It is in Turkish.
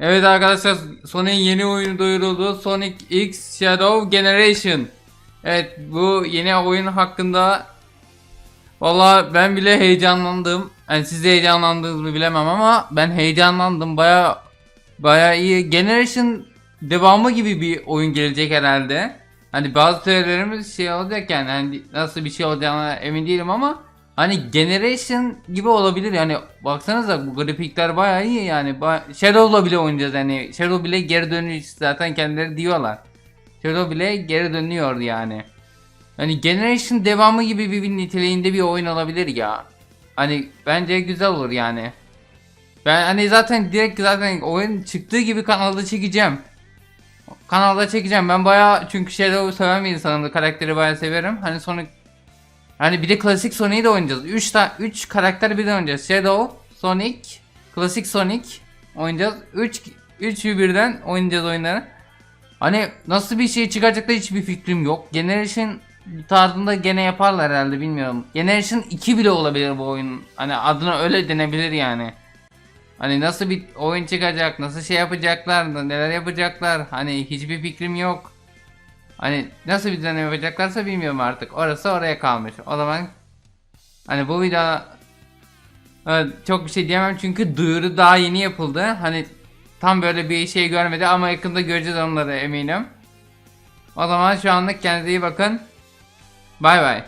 Evet arkadaşlar Sonic'in yeni oyunu duyuruldu. Sonic X Shadow Generation. Evet bu yeni oyun hakkında Valla ben bile heyecanlandım. Yani siz de heyecanlandınız mı bilemem ama ben heyecanlandım. Baya baya iyi. Generation devamı gibi bir oyun gelecek herhalde. Hani bazı teorilerimiz şey olacak yani hani nasıl bir şey olacağına emin değilim ama hani Generation gibi olabilir yani baksanıza bu grafikler baya iyi yani Ba- Shadow'la bile oynayacağız yani Shadow bile geri dönüş zaten kendileri diyorlar. Shadow bile geri dönüyor yani. Hani Generation devamı gibi bir, niteliğinde bir oyun olabilir ya. Hani bence güzel olur yani. Ben hani zaten direkt zaten oyun çıktığı gibi kanalda çekeceğim. Kanalda çekeceğim. Ben bayağı çünkü Shadow'u seven bir insanım. Karakteri bayağı severim. Hani Sonic Hani bir de klasik Sonic'i de oynayacağız. 3 ta 3 karakter birden oynayacağız. Shadow, Sonic, klasik Sonic oynayacağız. 3 üçü birden oynayacağız oyunları. Hani nasıl bir şey çıkacak da hiçbir fikrim yok. Generation tarzında gene yaparlar herhalde bilmiyorum. Generation 2 bile olabilir bu oyun. Hani adına öyle denebilir yani. Hani nasıl bir oyun çıkacak, nasıl şey yapacaklar, neler yapacaklar. Hani hiçbir fikrim yok. Hani nasıl bir deneme yapacaklarsa bilmiyorum artık. Orası oraya kalmış. O zaman hani bu video Evet, çok bir şey diyemem çünkü duyuru daha yeni yapıldı. Hani tam böyle bir şey görmedi ama yakında göreceğiz onları eminim. O zaman şu anlık kendinize iyi bakın. Bay bay.